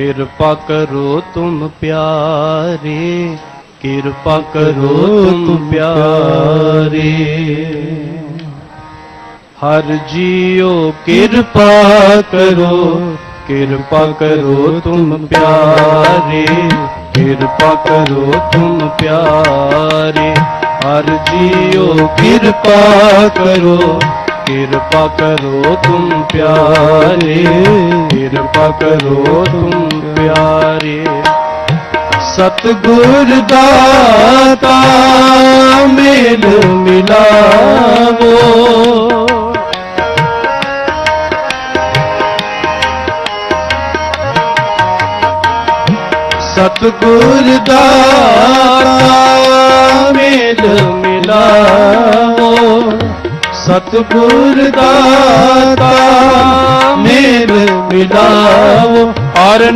ਕਿਰਪਾ ਕਰੋ ਤੁਮ ਪਿਆਰੇ ਕਿਰਪਾ ਕਰੋ ਤੁਮ ਪਿਆਰੇ। ਹਰ ਜੀਓ ਕਿਰਪਾ ਕਰੋ ਕਿਰਪਾ ਕਰੋ ਤੁਮ ਪਿਆਰੇ ਕਿਰਪਾ ਕਰੋ ਤੁਮ ਪਿਆਰੇ। ਹਰ ਜੀਓ ਕਿਰਪਾ ਕਰੋ। ਕਿਰਪਾ ਕਰੋ ਤੁਮ ਪਿਆਰੇ, ਕਿਰਪਾ ਕਰੋ ਤੁਮ ਪਿਆਰੇ। ਸਤਿਗੁਰ ਦਾਤਾ ਮੇਲ ਮਿਲਾਵੋ। ਸਤਿਗੁਰ ਦਾਤਾ ਮੇਲ ਮਿਲਾ ਸਤਿਗੁਰ ਦਾਤਾ ਮੇਲ ਮਿਲਾਵੋ ਹਰ